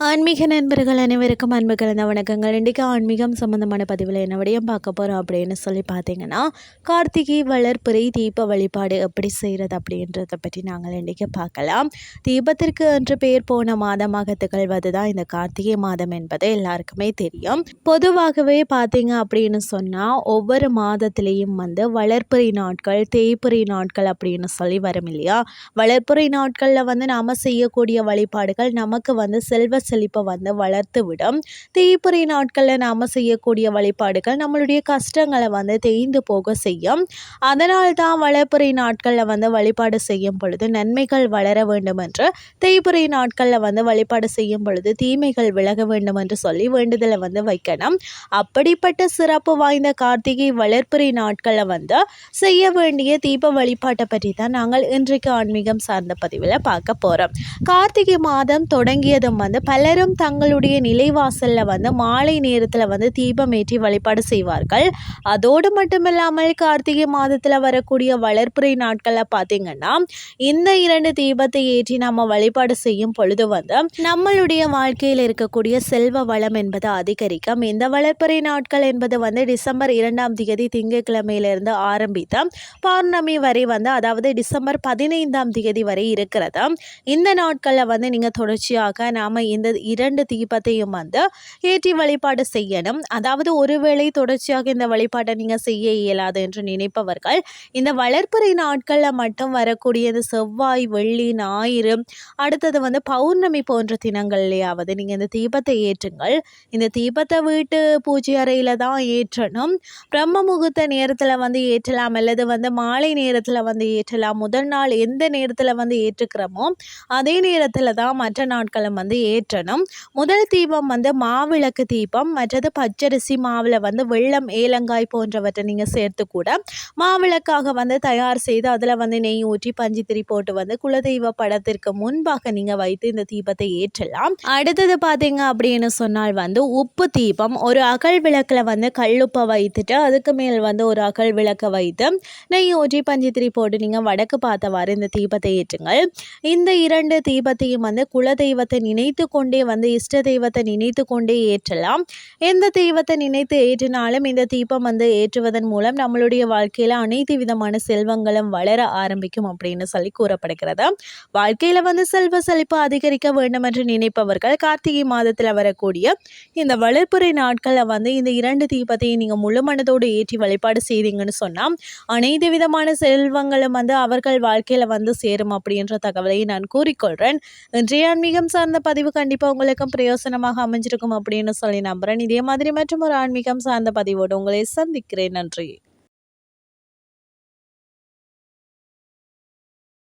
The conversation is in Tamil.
ஆன்மீக நண்பர்கள் அனைவருக்கும் அன்பு கலந்த வணக்கங்கள். இன்றைக்கி ஆன்மீகம் சம்மந்தமான பதிவில் என்ன விடையும் பார்க்க போகிறோம் அப்படின்னு சொல்லி பார்த்தீங்கன்னா கார்த்திகை வளர்ப்புரை தீப வழிபாடு எப்படி செய்கிறது அப்படின்றத பற்றி நாங்கள் இன்றைக்கி பார்க்கலாம். தீபத்திற்கு என்று பெயர் போன மாதமாக திகழ்வது தான் இந்த கார்த்திகை மாதம் என்பது எல்லாருக்குமே தெரியும். பொதுவாகவே பார்த்தீங்க அப்படின்னு சொன்னால் ஒவ்வொரு மாதத்துலேயும் வந்து வளர்ப்புரை நாட்கள் தேய்ப்புரை நாட்கள் அப்படின்னு சொல்லி வரும் இல்லையா? வளர்ப்புரை நாட்களில் வந்து நாம் செய்யக்கூடிய வழிபாடுகள் நமக்கு வந்து செல்வ செழிப்பை வந்து வளர்த்து விடும் தேய்ப்புறை நாட்களில் நாம் செய்யக்கூடிய வழிபாடுகள் நம்மளுடைய கஷ்டங்களை வந்து தேய்ந்து போக செய்யும். அதனால் தான் வளர்ப்புரை நாட்களில் வந்து வழிபாடு செய்யும் பொழுது நன்மைகள் வளர வேண்டும் என்று தேய்புரை நாட்களில் வந்து வழிபாடு செய்யும் பொழுது தீமைகள் விலக வேண்டும் என்று சொல்லி வேண்டுதலை வந்து வைக்கணும். அப்படிப்பட்ட சிறப்பு வாய்ந்த கார்த்திகை வளர்ப்புரை நாட்களில் வந்து செய்ய வேண்டிய தீப வழிபாட்டை பற்றி தான் நாங்கள் இன்றைக்கு ஆன்மீகம் சார்ந்த பதிவில் பார்க்க போகிறோம் கார்த்திகை மாதம் தொடங்கியதும் வந்து பல பலரும் தங்களுடைய நிலைவாசலில் வந்து மாலை நேரத்தில் வந்து தீபம் ஏற்றி வழிபாடு செய்வார்கள். அதோடு மட்டுமில்லாமல் கார்த்திகை மாதத்தில் வரக்கூடிய வளர்ப்புரை நாட்களில் பார்த்திங்கன்னா இந்த இரண்டு தீபத்தை ஏற்றி நம்ம வழிபாடு செய்யும் பொழுது வந்து நம்மளுடைய வாழ்க்கையில் இருக்கக்கூடிய செல்வ வளம் என்பது அதிகரிக்கும். இந்த வளர்ப்புரை நாட்கள் என்பது வந்து டிசம்பர் இரண்டாம் தேதி திங்கட்கிழமையிலிருந்து ஆரம்பித்த பௌர்ணமி வரை வந்து அதாவது டிசம்பர் பதினைந்தாம் தேதி வரை இருக்கிறது. இந்த நாட்களில் வந்து நீங்கள் தொடர்ச்சியாக நாம் இந்த இரண்டு தீபத்தையும் வந்து ஏற்றி வழிபாடு செய்யணும். அதாவது ஒருவேளை தொடர்ச்சியாக இந்த வழிபாட்டை நீங்கள் செய்ய இயலாது என்று நினைப்பவர்கள் இந்த வளர்ப்புறை நாட்களில் மட்டும் வரக்கூடிய இந்த செவ்வாய் வெள்ளி ஞாயிறு அடுத்தது வந்து பௌர்ணமி போன்ற தினங்கள்லையாவது நீங்கள் இந்த தீபத்தை ஏற்றுங்கள். இந்த தீபத்தை வீட்டு பூஜை அறையில் தான் ஏற்றணும். பிரம்ம முகூர்த்த நேரத்தில் வந்து ஏற்றலாம் அல்லது வந்து மாலை நேரத்தில் வந்து ஏற்றலாம். முதல் நாள் எந்த நேரத்தில் வந்து ஏற்றுக்கிறோமோ அதே நேரத்தில் தான் மற்ற நாட்களும் வந்து ஏற்றணும். பண்ணணும் முதல் தீபம் வந்து மாவிளக்கு தீபம் மற்றது பச்சரிசி மாவில் வந்து வெள்ளம் ஏலங்காய் போன்றவற்றை நீங்கள் சேர்த்து கூட மாவிளக்காக வந்து தயார் செய்து அதில் வந்து நெய் ஊற்றி பஞ்சு திரி போட்டு வந்து குலதெய்வ படத்திற்கு முன்பாக நீங்கள் வைத்து இந்த தீபத்தை ஏற்றலாம். அடுத்தது பார்த்தீங்க அப்படின்னு சொன்னால் வந்து உப்பு தீபம். ஒரு அகல் விளக்கில் வந்து கல்லுப்பை வைத்துட்டு அதுக்கு மேல் வந்து ஒரு அகல் விளக்கை வைத்து நெய் ஊற்றி பஞ்சு திரி போட்டு நீங்கள் வடக்கு பார்த்தவாறு இந்த தீபத்தை ஏற்றுங்கள். இந்த இரண்டு தீபத்தையும் வந்து குலதெய்வத்தை நினைத்து கொண்டு கொண்டே வந்து இஷ்ட தெய்வத்தை நினைத்து கொண்டே ஏற்றலாம். எந்த தெய்வத்தை நினைத்து ஏற்றினாலும் இந்த தீபம் வந்து ஏற்றுவதன் மூலம் நம்மளுடைய வாழ்க்கையில் அனைத்து விதமான செல்வங்களும் வளர ஆரம்பிக்கும் அப்படின்னு சொல்லி கூறப்படுகிறது. வாழ்க்கையில் வந்து செல்வ செழிப்பு அதிகரிக்க வேண்டும் என்று நினைப்பவர்கள் கார்த்திகை மாதத்தில் வரக்கூடிய இந்த வளர்ப்புரை நாட்களில் வந்து இந்த இரண்டு தீபத்தையும் நீங்கள் முழு மனதோடு ஏற்றி வழிபாடு செய்தீங்கன்னு சொன்னால் அனைத்து விதமான செல்வங்களும் வந்து அவர்கள் வாழ்க்கையில் வந்து சேரும் அப்படின்ற தகவலை நான் கூறிக்கொள்கிறேன் இன்றைய ஆன்மீகம் சார்ந்த பதிவு கண்டிப்பாக உங்களுக்கும் பிரயோசனமாக அமைஞ்சிருக்கும் அப்படின்னு சொல்லி நம்புகிறேன் இதே மாதிரி மற்றும் ஒரு ஆன்மீகம் சார்ந்த பதிவோடு உங்களை சந்திக்கிறேன். நன்றி.